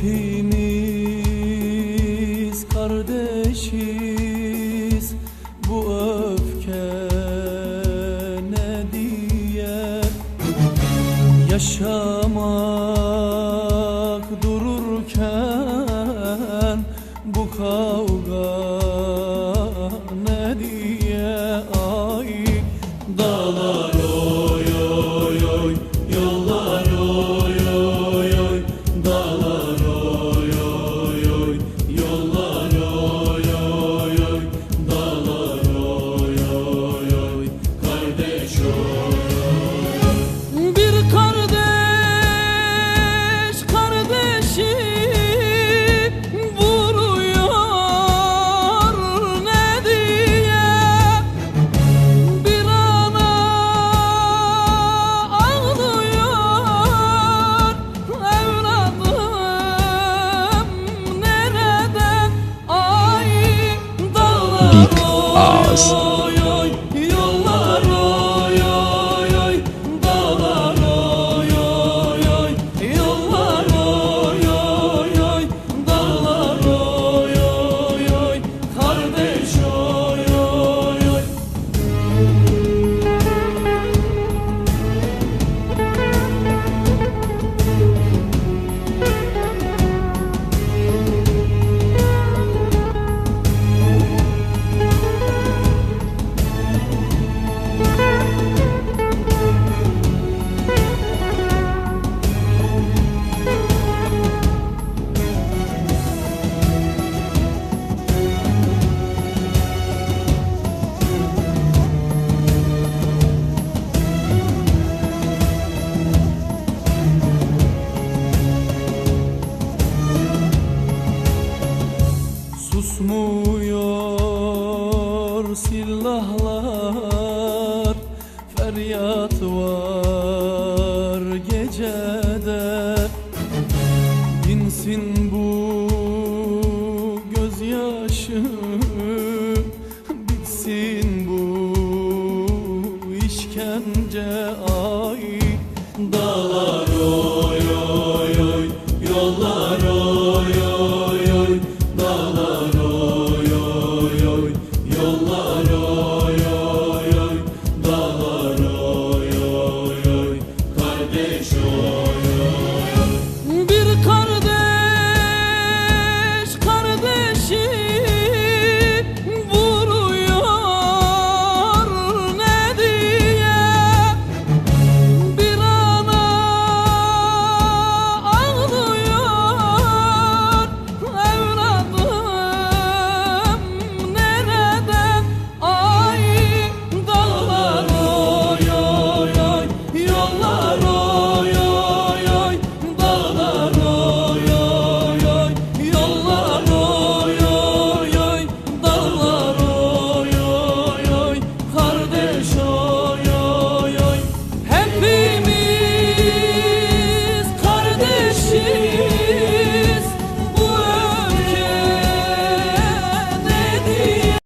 Hepimiz kardeşiz. Bu öfke ne diye? Yaşamak laws.